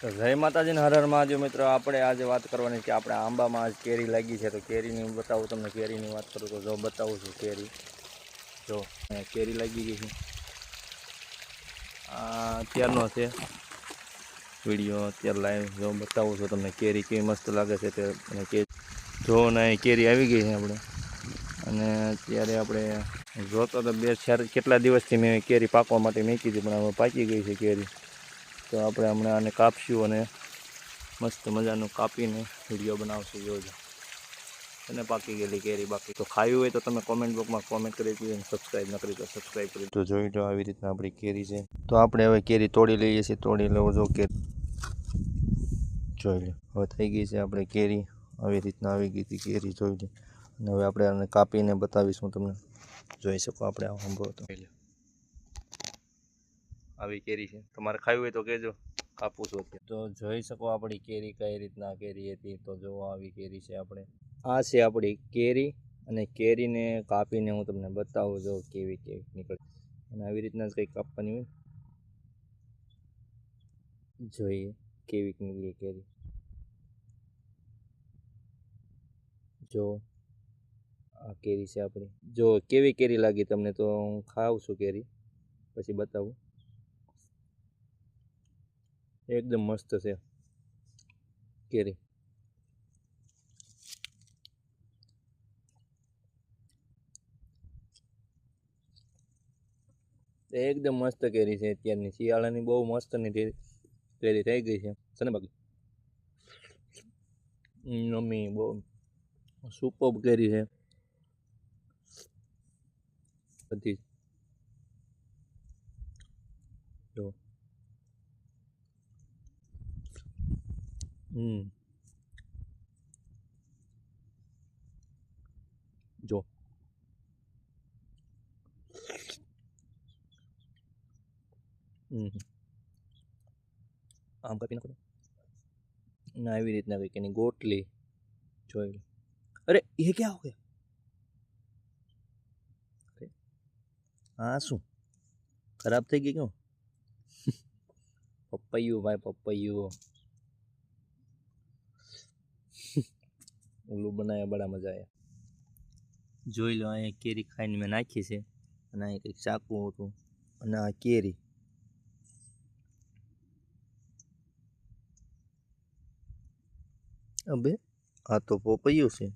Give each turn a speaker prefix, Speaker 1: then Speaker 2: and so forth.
Speaker 1: તો જય માતાજીને હર જો મિત્રો, આપણે આજે વાત કરવાની કે આપણે આંબામાં આજ કેરી લાગી છે. તો કેરીની હું બતાવું તમને, કેરીની વાત કરું તો જો બતાવું છું કેરી. જો કેરી લાગી ગઈ છે. આ અત્યારનો છે વીડિયો, અત્યારે લાઈવ. જો બતાવું છું તમને કેરી કેવી મસ્ત લાગે છે તે અને કે જો ને કેરી આવી ગઈ છે આપણે. અને અત્યારે આપણે જોતો તો બે ચાર કેટલા દિવસથી મેં કેરી પાકવા માટે મૂકી હતી પણ હવે પાકી ગઈ છે કેરી. તો આપણે હમણાં આને કાપશું અને મસ્ત મજાનું કાપીને વીડિયો બનાવશું જોજો. અને પાકી ગયેલી કેરી બાકી. તો ખાવી હોય તો તમે કોમેન્ટ બોક્સમાં કોમેન્ટ કરી દીધી અને સબસ્ક્રાઈબ ન કરી તો સબસ્ક્રાઈબ કરી તો જોઈ લો આવી રીતના આપણી કેરી છે. તો આપણે હવે કેરી તોડી લઈએ છીએ. તોડી લેવો જો કે જોઈ લો. હવે થઈ ગઈ છે આપણે કેરી. આવી રીતના આવી ગઈ હતી કેરી જોઈ લે. અને હવે આપણે આને કાપીને બતાવીશું તમને. જોઈ શકો આપણે આ સંભવ તો. આવી કેરી છે. તમારે ખાવી હોય તો કહેજો. કાપું છું અત્યારે. તો જોઈ શકો આપણી કેરી કઈ રીતના કેરી હતી. તો જો આવી કેરી છે આપણે. આ છે આપણી કેરી અને કેરીને કાપીને હું તમને બતાવું જો કેવી કેવી નીકળે. અને આવી રીતના જ કંઈક કાપવાની હોય. જોઈએ કેવી નીકળી કેરી. જો આ કેરી છે આપણી. જો કેવી કેરી લાગી તમને તો હું ખાઉં છું કેરી. પછી બતાવું. એકદમ મસ્ત છે કેરી એકદમ મસ્ત કેરી છે અત્યારની શિયાળાની બહુ મસ્તની કેરી થઈ ગઈ છે છે ને બાકી મમ્મી બહુ સુપર કેરી છે બધી જો હમ જો હમ આમ કાપી નાખો તો. ના એવી રીતના કંઈક એની ગોટલી જોઈ લો અરે એ ક્યાં હો ગયા અરે, હા શું ખરાબ થઈ ગઈ ક્યું પપૈયું ભાઈ પપૈયું ઓલું બનાવ્યા બડા મજા આવ્યા જોઈ લો, અહીંયા કેરી ખાઈને મેં નાખી છે અને અહીંયા કંઈક ચાકુ હતું અને આ કેરી. અબે, આ તો પોપૈયું છે.